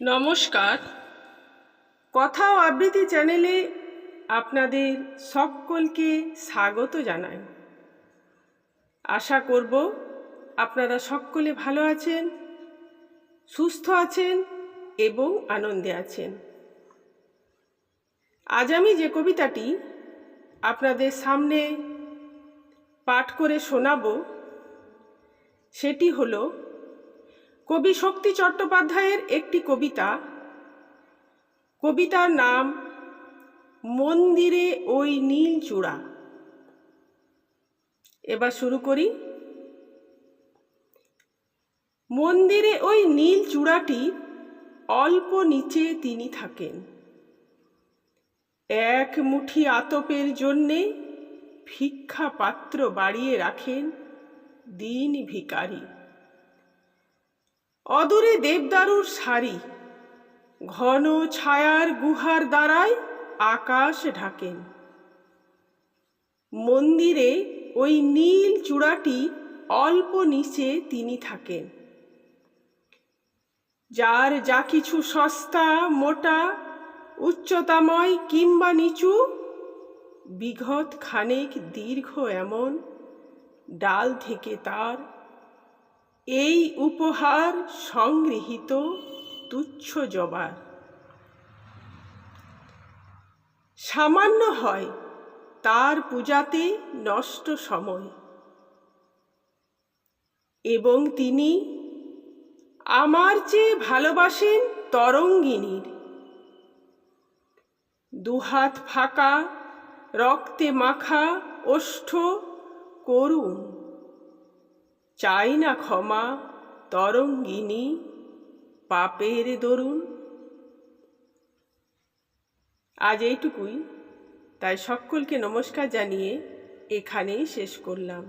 নমস্কার। কথা ও আবৃত্তি চ্যানেলে আপনাদের সকলকে স্বাগত জানাই। আশা করব আপনারা সকলে ভালো আছেন, সুস্থ আছেন এবং আনন্দে আছেন। আজ আমি যে কবিতাটি আপনাদের সামনে পাঠ করে শোনাবো, সেটি হলো কবি শক্তি চট্টোপাধ্যায়ের একটি কবিতা। কবিতার নাম, মন্দিরে ওই নীল চূড়া। এবার শুরু করি। মন্দিরে ওই নীল চূড়াটি অল্প নিচে তিনি থাকেন। এক মুঠি আতপের জন্যে ভিক্ষা পাত্র বাড়িয়ে রাখেন দিন ভিকারী। অদূরে দেবদারুর সারি। ঘন ছায়ার গুহার দ্বারায় আকাশ ঢাকেন। মন্দিরে ওই নীল চূড়াটি অল্প নিচে তিনি থাকেন। যার যা কিছু সস্তা, মোটা, উচ্চতাময় কিংবা নিচু বিঘত খানেক দীর্ঘ এমন ডাল থেকে তার এই উপহার সংগৃহীত তুচ্ছ জবার সামান্য হয় তার পূজাতে নষ্ট সময়। এবং তিনি আমার চেয়ে ভালোবাসেন তরঙ্গিনীর। দুহাত ফাঁকা, রক্তে মাখা, ওষ্ঠ, করুণ। চাই না ক্ষমা, তরঙ্গিনী, পাপের দরুন। আজ এইটুকুই। তাই সকলকে নমস্কার জানিয়ে এখানেই শেষ করলাম।